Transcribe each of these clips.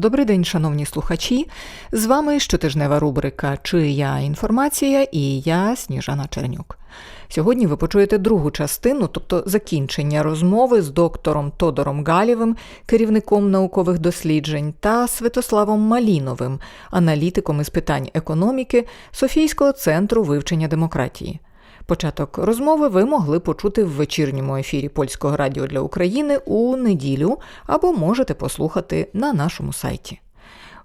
Добрий день, шановні слухачі. З вами щотижнева рубрика Чия інформація і я Сніжана Чернюк. Сьогодні ви почуєте другу частину, тобто закінчення розмови з доктором Тодором Галєвим, керівником наукових досліджень, та Святославом Маліновим, аналітиком із питань економіки Софійського центру вивчення демократії. Початок розмови ви могли почути в вечірньому ефірі Польського радіо для України у неділю або можете послухати на нашому сайті.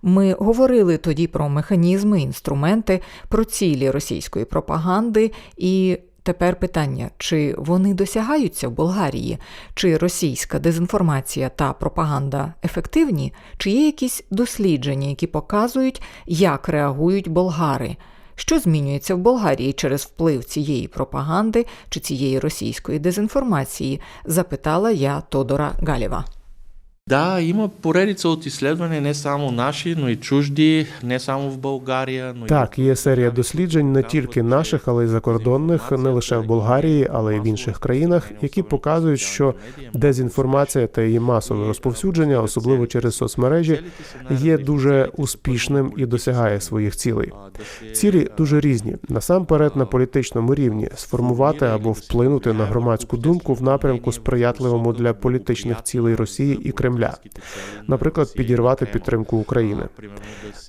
Ми говорили тоді про механізми, інструменти, про цілі російської пропаганди і. Тепер питання, чи вони досягаються в Болгарії, чи російська дезінформація та пропаганда ефективні, чи є якісь дослідження, які показують, як реагують болгари, що змінюється в Болгарії через вплив цієї пропаганди чи цієї російської дезінформації? запитала я Тодора Галєва. Да, има поредица от изследвания, не само наші, но й чужді, не само в Болгарія. Но Так, є серія досліджень не тільки наших, але й закордонних, не лише в Болгарії, але й в інших країнах, які показують, що дезінформація та її масове розповсюдження, особливо через соцмережі, є дуже успішним і досягає своїх цілей. Цілі дуже різні. Насамперед, на політичному рівні сформувати або вплинути на громадську думку в напрямку сприятливому для політичних цілей Росії і Кремля, наприклад, підірвати підтримку України.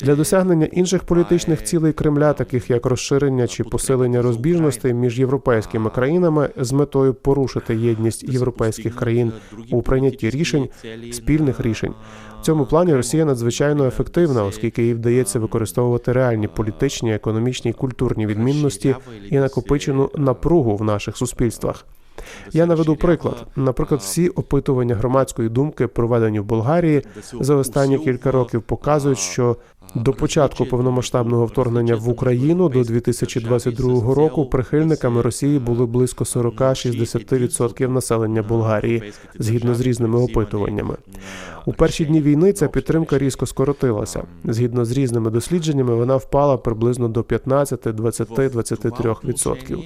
Для досягнення інших політичних цілей Кремля, таких як розширення чи посилення розбіжностей між європейськими країнами з метою порушити єдність європейських країн у прийнятті рішень, спільних рішень. В цьому плані Росія надзвичайно ефективна, оскільки їй вдається використовувати реальні політичні, економічні і культурні відмінності і накопичену напругу в наших суспільствах. Я наведу приклад. Наприклад, всі опитування громадської думки, проведені в Болгарії за останні кілька років, показують, що до початку повномасштабного вторгнення в Україну до 2022 року прихильниками Росії були близько 40-60% населення Болгарії, згідно з різними опитуваннями. У перші дні війни ця підтримка різко скоротилася. Згідно з різними дослідженнями, вона впала приблизно до 15, 20, 23%.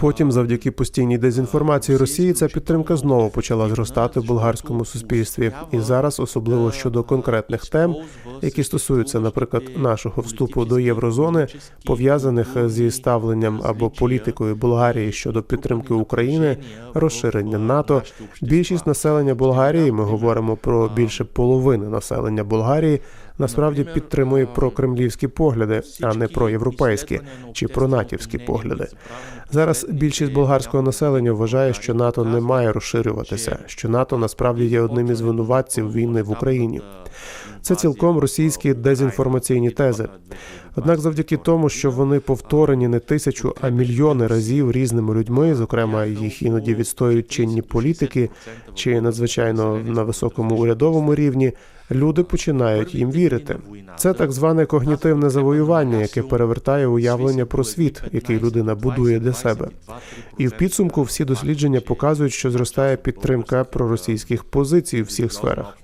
Потім, завдяки постійній дезінформації Росії, ця підтримка знову почала зростати в болгарському суспільстві. І зараз, особливо щодо конкретних тем, які стосуються, наприклад, нашого вступу до єврозони, пов'язаних зі ставленням або політикою Болгарії щодо підтримки України, розширення НАТО, більшість населення Болгарії, ми говоримо про більше половини населення Болгарії, насправді підтримує прокремлівські погляди, а не проєвропейські чи пронатівські погляди. Зараз більшість болгарського населення вважає, що НАТО не має розширюватися, що НАТО насправді є одним із винуватців війни в Україні. Це цілком російські дезінформаційні тези. Однак, завдяки тому, що вони повторені не тисячу, а мільйони разів різними людьми, зокрема їх іноді відстоюють чинні політики чи надзвичайно на високому урядовому рівні. Люди починають їм вірити. Це так зване когнітивне завоювання, яке перевертає уявлення про світ, який людина будує для себе. І в підсумку всі дослідження показують, що зростає підтримка проросійських позицій у всіх сферах.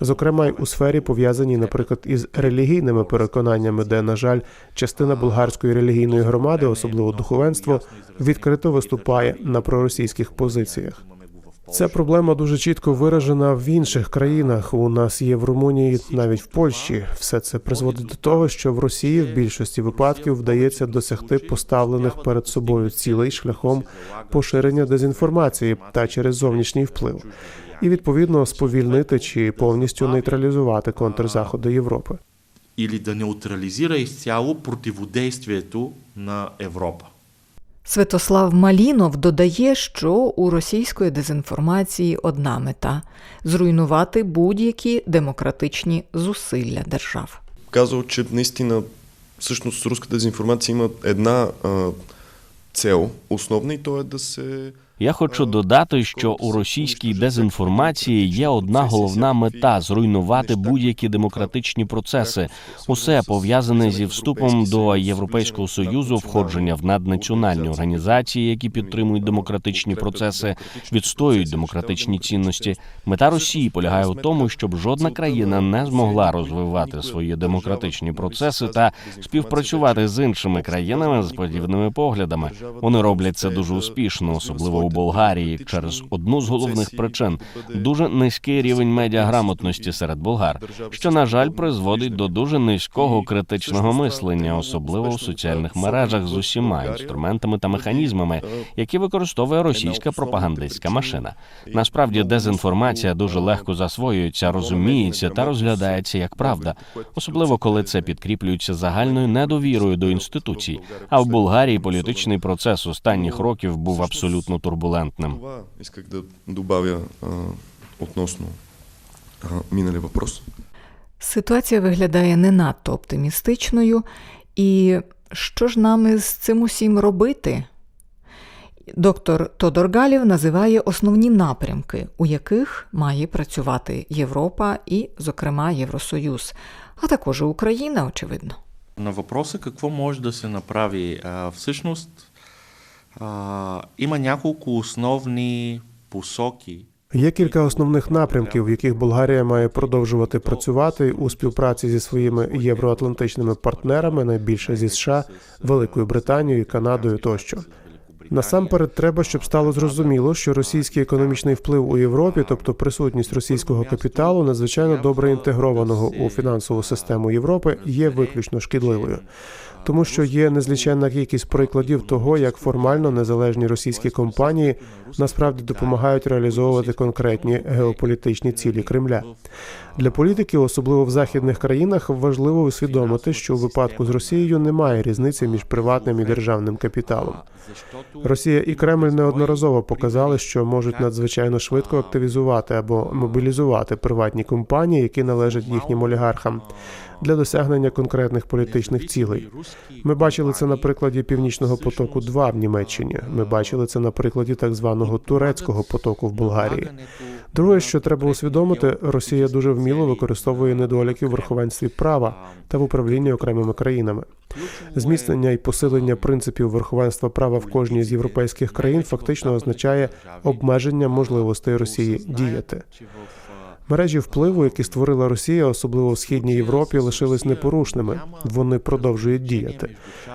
Зокрема, й у сфері пов'язаній, наприклад, із релігійними переконаннями, де, на жаль, частина болгарської релігійної громади, особливо духовенство, відкрито виступає на проросійських позиціях. Ця проблема дуже чітко виражена в інших країнах. У нас є в Румунії, навіть в Польщі. Все це призводить до того, що в Росії в більшості випадків вдається досягти поставлених перед собою цілей шляхом поширення дезінформації та через зовнішній вплив, і відповідно сповільнити чи повністю нейтралізувати контрзаходи Європи. Или да неутрализира изцяло противодействието на Европа. Святослав Малінов додає, що у російської дезінформації одна мета зруйнувати будь-які демократичні зусилля держав. Казав, че наистина всъщност руската дезінформація має одна цел основна і то е да се Я хочу додати, що у російській дезінформації є одна головна мета зруйнувати будь-які демократичні процеси, усе пов'язане зі вступом до Європейського союзу, входження в наднаціональні організації, які підтримують демократичні процеси, відстоюють демократичні цінності. Мета Росії полягає у тому, щоб жодна країна не змогла розвивати свої демократичні процеси та співпрацювати з іншими країнами з подібними поглядами. Вони роблять це дуже успішно, особливо у Болгарії через одну з головних причин дуже низький рівень медіаграмотності серед болгар, що на жаль призводить до дуже низького критичного мислення, особливо у соціальних мережах з усіма інструментами та механізмами, які використовує російська пропагандистська машина. Насправді дезінформація дуже легко засвоюється, розуміється та розглядається як правда, особливо коли це підкріплюється загальною недовірою до інституцій. А в Болгарії політичний процес останніх років був абсолютно турбулентним. Това исках да добавя а, относно а, миналия въпрос. Ситуація виглядає не надто оптимістичною. І що ж нам з цим усім робити? Доктор Тодор Галів називає основні напрямки, у яких має працювати Європа і, зокрема, Євросоюз, а також і Україна, очевидно. На въпроса какво може да се направи, а, всъщност а, има няколко основни посоки. Є кілька основних напрямків, в яких Болгарія має продовжувати працювати у співпраці зі своїми євроатлантичними партнерами, найбільше зі США, Великою Британією, Канадою тощо. Насамперед, треба, щоб стало зрозуміло, що російський економічний вплив у Європі, тобто присутність російського капіталу, надзвичайно добре інтегрованого у фінансову систему Європи, є виключно шкідливою. Тому що є незліченна кількість прикладів того, як формально незалежні російські компанії насправді допомагають реалізовувати конкретні геополітичні цілі Кремля. Для політиків, особливо в західних країнах, важливо усвідомити, що у випадку з Росією немає різниці між приватним і державним капіталом. Росія і Кремль неодноразово показали, що можуть надзвичайно швидко активізувати або мобілізувати приватні компанії, які належать їхнім олігархам, для досягнення конкретних політичних цілей. Ми бачили це на прикладі Північного потоку 2 в Німеччині. Ми бачили це на прикладі так званого турецького потоку в Болгарії. Друге, що треба усвідомити, Росія дуже вміло використовує недоліки в верховенстві права та в управлінні окремими країнами. Зміцнення і посилення принципів верховенства права в кожній з європейських країн фактично означає обмеження можливостей Росії діяти. Мережі впливу, які створила Росія, особливо в східній Європі, лишились непорушними. Вони продовжують діяти.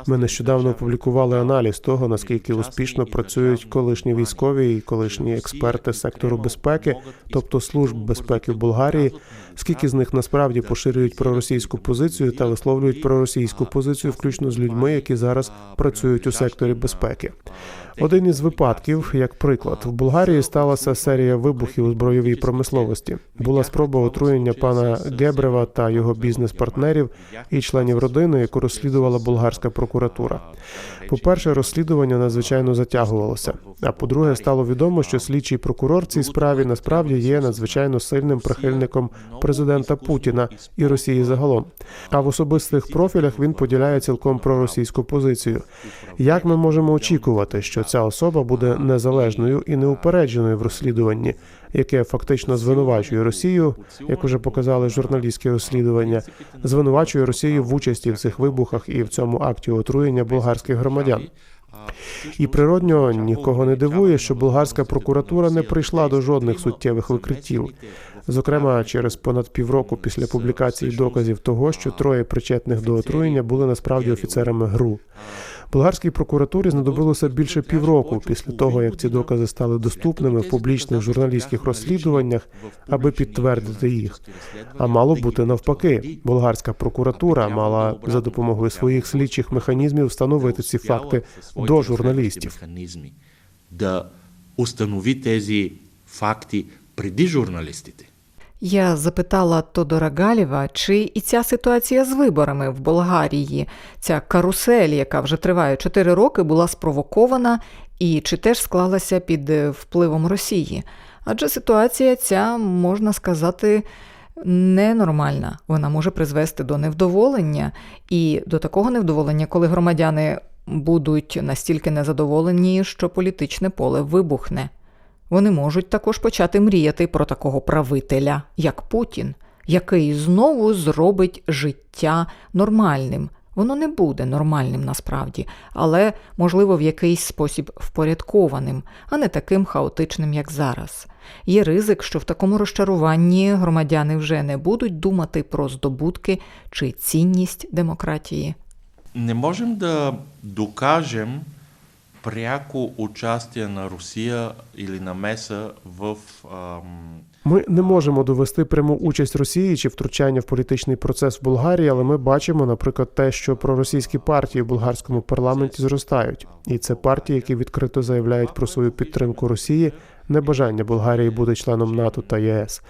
Ми нещодавно опублікували аналіз того, наскільки успішно працюють колишні військові і колишні експерти сектору безпеки, тобто служб безпеки в Болгарії, скільки з них насправді поширюють проросійську позицію та висловлюють проросійську позицію, включно з людьми, які зараз працюють у секторі безпеки. Один із випадків, як приклад, в Болгарії сталася серія вибухів у збройовій промисловості. Була спроба отруєння пана Гебрева та його бізнес-партнерів і членів родини, яку розслідувала болгарська прокуратура. По-перше, розслідування надзвичайно затягувалося. А по-друге, стало відомо, що слідчий прокурор цій справі насправді є надзвичайно сильним прихильником президента Путіна і Росії загалом. А в особистих профілях він поділяє цілком проросійську позицію. Як ми можемо очікувати, що ця особа буде незалежною і неупередженою в розслідуванні, яке фактично звинувачує Росію, як уже показали журналістські розслідування, звинувачує Росію в участі в цих вибухах і в цьому акті отруєння болгарських громадян. І природньо нікого не дивує, що болгарська прокуратура не прийшла до жодних суттєвих викриттів. Зокрема, через понад півроку після публікації доказів того, що троє причетних до отруєння були насправді офіцерами ГРУ. Болгарській прокуратурі знадобилося більше півроку після того, як ці докази стали доступними в публічних журналістських розслідуваннях, аби підтвердити їх. А мало бути навпаки. Болгарська прокуратура мала за допомогою своїх слідчих механізмів встановити ці факти до журналістів. Да установи тези факти преди журналистите. Я запитала Тодора Галєва, чи і ця ситуація з виборами в Болгарії, ця карусель, яка вже триває 4 роки, була спровокована і чи теж склалася під е, впливом Росії. Адже ситуація ця, можна сказати, ненормальна. Вона може призвести до невдоволення і до такого невдоволення, коли громадяни будуть настільки незадоволені, що політичне поле вибухне. Вони можуть також почати мріяти про такого правителя, як Путін, який знову зробить життя нормальним. Воно не буде нормальним насправді, але, можливо, в якийсь спосіб впорядкованим, а не таким хаотичним, як зараз. Є ризик, що в такому розчаруванні громадяни вже не будуть думати про здобутки чи цінність демократії. Не можем да докажем пряко участие на Русия или намеса в Ми не можемо довести пряму участь Росії чи втручання в політичний процес в Болгарії, але ми бачимо, наприклад, те, що проросійські партії в болгарському парламенті зростають, і це партії, які відкрито заявляють про свою підтримку Росії, небажання Болгарії бути членом НАТО та ЄС.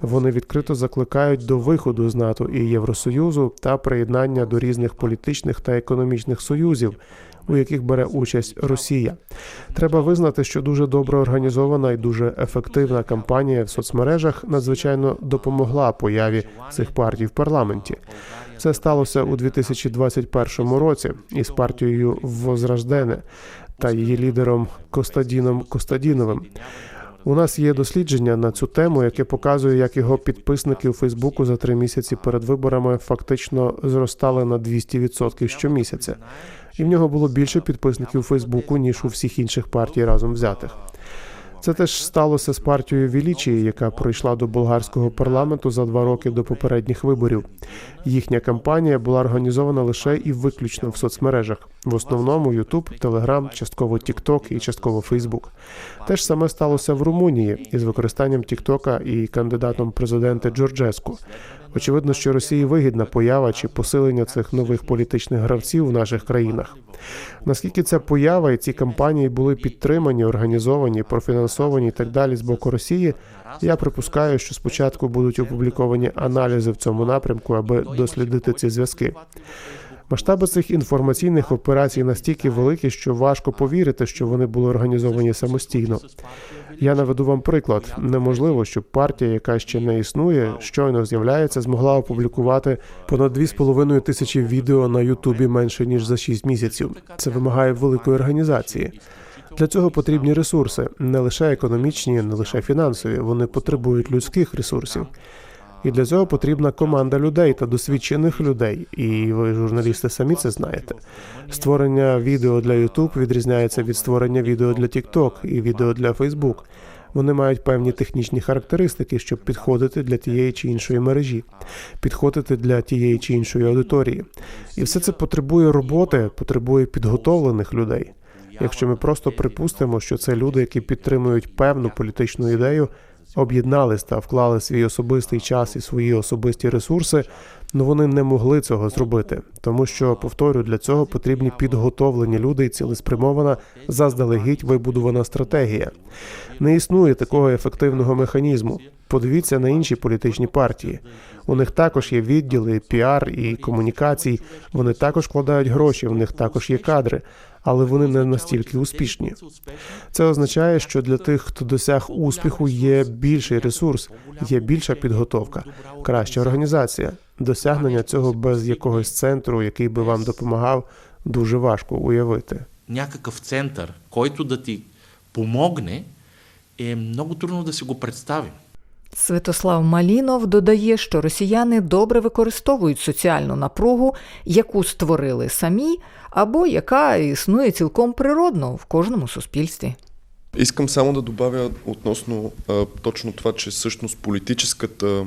Вони відкрито закликають до виходу з НАТО і Євросоюзу та приєднання до різних політичних та економічних союзів. У яких бере участь Росія, треба визнати, що дуже добре організована і дуже ефективна кампанія в соцмережах надзвичайно допомогла появі цих партій в парламенті. Це сталося у 2021 році із партією Возрождене та її лідером Костадіном Костадіновим. У нас є дослідження на цю тему, яке показує, як його підписники у Фейсбуку за три місяці перед виборами фактично зростали на 200% щомісяця. І в нього було більше підписників у Фейсбуку, ніж у всіх інших партій разом взятих. Це теж сталося з партією Вілічії, яка пройшла до болгарського парламенту за два роки до попередніх виборів. Їхня кампанія була організована лише і виключно в соцмережах, в основному YouTube, Telegram, частково TikTok і частково Facebook. Те ж саме сталося в Румунії із використанням TikTok і кандидатом в президенти Джорджеску. Очевидно, що Росії вигідна поява чи посилення цих нових політичних гравців в наших країнах. Наскільки ця поява і ці кампанії були підтримані, організовані, профінансовані і так далі з боку Росії, я припускаю, що спочатку будуть опубліковані аналізи в цьому напрямку, аби дослідити ці зв'язки. Масштаби цих інформаційних операцій настільки великі, що важко повірити, що вони були організовані самостійно. Я наведу вам приклад. Неможливо, щоб партія, яка ще не існує, щойно з'являється, змогла опублікувати понад 2,5 тисячі відео на Ютубі менше ніж за 6 місяців. Це вимагає великої організації. Для цього потрібні ресурси, не лише економічні, не лише фінансові. Вони потребують людських ресурсів. І для цього потрібна команда людей та досвідчених людей. І ви, журналісти, самі це знаєте. Створення відео для YouTube відрізняється від створення відео для TikTok і відео для Facebook. Вони мають певні технічні характеристики, щоб підходити для тієї чи іншої мережі, підходити для тієї чи іншої аудиторії. І все це потребує роботи, потребує підготовлених людей. Якщо ми просто припустимо, що це люди, які підтримують певну політичну ідею, об'єднались та вклали свій особистий час і свої особисті ресурси, ну вони не могли цього зробити, тому що повторю, для цього потрібні підготовлені люди і цілеспрямована заздалегідь вибудована стратегія. Не існує такого ефективного механізму. Подивіться на інші політичні партії. У них також є відділи, піар і комунікацій. Вони також вкладають гроші, у них також є кадри, але вони не настільки успішні. Це означає, що для тих, хто досяг успіху, є більший ресурс, є більша підготовка, краща організація. Досягнення цього без якогось центру, який би вам допомагав, дуже важко уявити. някакъв център, който да ти помогне, е много трудно да си го представим. Святослав Малінов додає, що росіяни добре використовують соціальну напругу, яку створили самі, або яка існує цілком природно в кожному суспільстві. Искам само да добавя относно а, точно това, че всъщност политическата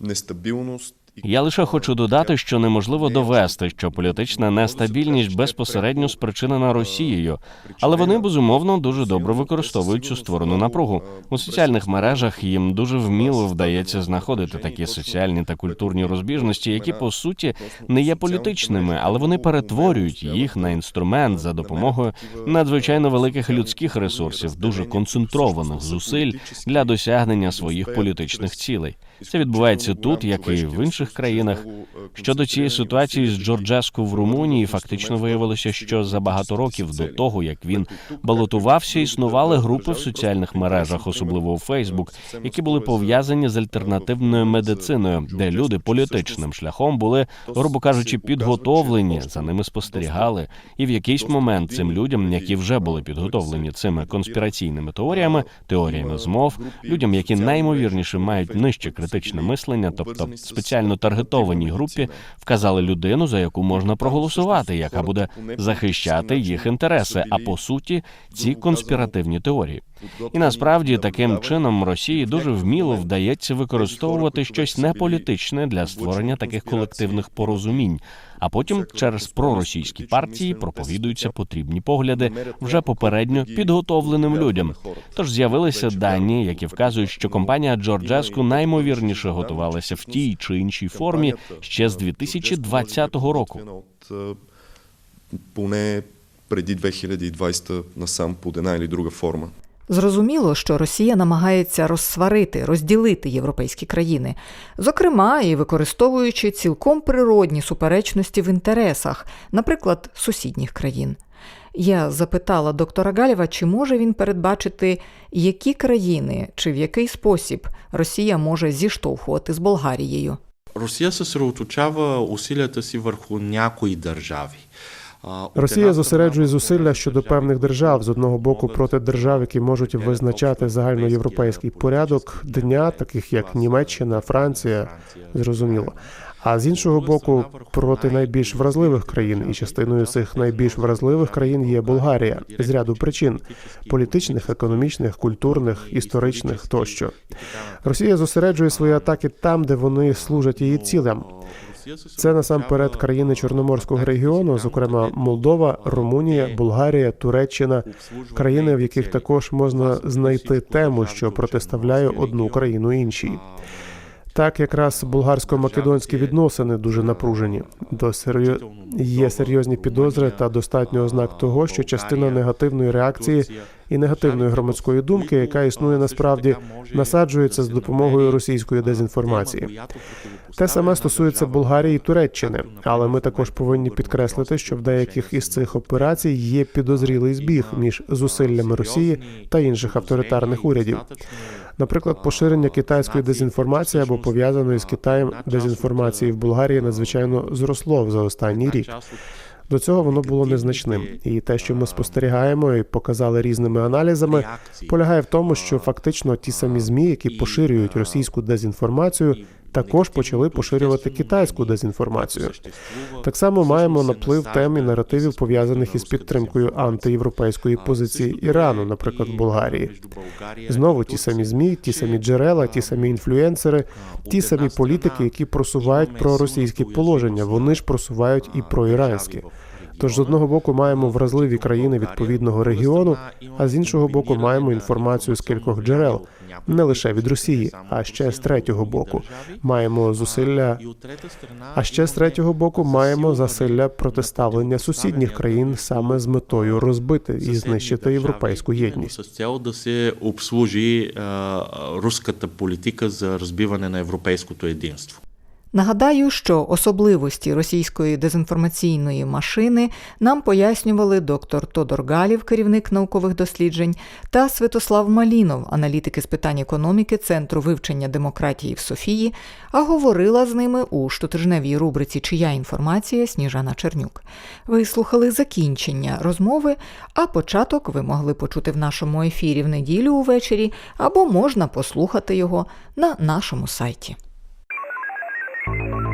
нестабилност Я лише хочу додати, що неможливо довести, що політична нестабільність безпосередньо спричинена Росією, але вони безумовно дуже добре використовують цю створену напругу. У соціальних мережах їм дуже вміло вдається знаходити такі соціальні та культурні розбіжності, які по суті не є політичними, але вони перетворюють їх на інструмент за допомогою надзвичайно великих людських ресурсів, дуже концентрованих зусиль для досягнення своїх політичних цілей. Це відбувається тут, як і в інших країнах. Щодо цієї ситуації з Джорджеску в Румунії, фактично виявилося, що за багато років до того, як він балотувався, існували групи в соціальних мережах, особливо у Фейсбук, які були пов'язані з альтернативною медициною, де люди політичним шляхом були, грубо кажучи, підготовлені, за ними спостерігали. І в якийсь момент цим людям, які вже були підготовлені цими конспіраційними теоріями, теоріями змов, людям, які найімовірніше мають нижче критичне мислення, тобто спеціально таргетованій групі, вказали людину, за яку можна проголосувати, яка буде захищати їх інтереси. А по суті, ці конспіративні теорії. І насправді таким чином Росії дуже вміло вдається використовувати щось неполітичне для створення таких колективних порозумінь. А потім через проросійські партії проповідуються потрібні погляди вже попередньо підготовленим людям. Тож з'явилися дані, які вказують, що компанія Джорджеску наймовірніше готувалася в тій чи іншій формі ще з 2020 року. Е, поне преди 2020 насам под една или друга форма. Зрозуміло, що Росія намагається розсварити, розділити європейські країни, зокрема і використовуючи цілком природні суперечності в інтересах, наприклад, сусідніх країн. Я запитала доктора Галєва, чи може він передбачити, які країни чи в який спосіб Росія може зіштовхувати з Болгарією. Русия съсредоточава усилията си върху някои държави. Росія зосереджує зусилля щодо певних держав з одного боку проти держав, які можуть визначати загальноєвропейський порядок дня, таких як Німеччина, Франція, зрозуміло. А з іншого боку, проти найбільш вразливих країн, і частиною цих найбільш вразливих країн є Болгарія з ряду причин політичних, економічних, культурних, історичних тощо. Росія зосереджує свої атаки там, де вони служать її цілям. Це насамперед країни Чорноморського регіону, зокрема Молдова, Румунія, Болгарія, Туреччина, країни, в яких також можна знайти тему, що протиставляє одну країну іншій. Так, якраз болгарсько-македонські відносини дуже напружені. До серйо... є серйозні підозри та достатньо ознак того, що частина негативної реакції і негативної громадської думки, яка існує насправді, насаджується з допомогою російської дезінформації. Те саме стосується Болгарії і Туреччини, але ми також повинні підкреслити, що в деяких із цих операцій є підозрілий збіг між зусиллями Росії та інших авторитарних урядів. Наприклад, поширення китайської дезінформації або пов'язаної з Китаєм дезінформації в Болгарії надзвичайно зросло за останній рік. До цього воно було незначним, і те, що ми спостерігаємо і показали різними аналізами, полягає в тому, що фактично ті самі змі, які поширюють російську дезінформацію, також почали поширювати китайську дезінформацію. Так само маємо наплив тем і наративів пов'язаних із підтримкою антиєвропейської позиції Ірану, наприклад, в Болгарії. Знову ті самі змі, ті самі джерела, ті самі інфлюенсери, ті самі політики, які просувають проросійські положення. Вони ж просувають і проіранські. Тож з одного боку маємо вразливі країни відповідного регіону, а з іншого боку маємо інформацію з кількох джерел, не лише від Росії, а ще з третього боку маємо зусилля. А ще з третього боку маємо засилля протиставлення сусідніх країн саме з метою розбити і знищити європейську єдність. Да се обслужи а, руската политика за разбиване на европейското единство. Нагадаю, що особливості російської дезінформаційної машини нам пояснювали доктор Тодор Галів, керівник наукових досліджень, та Святослав Малінов, аналітики з питань економіки Центру вивчення демократії в Софії, а говорила з ними у щотижневій рубриці Чия інформація Сніжана Чернюк. Ви слухали закінчення розмови, а початок ви могли почути в нашому ефірі в неділю увечері, або можна послухати його на нашому сайті. Thank you.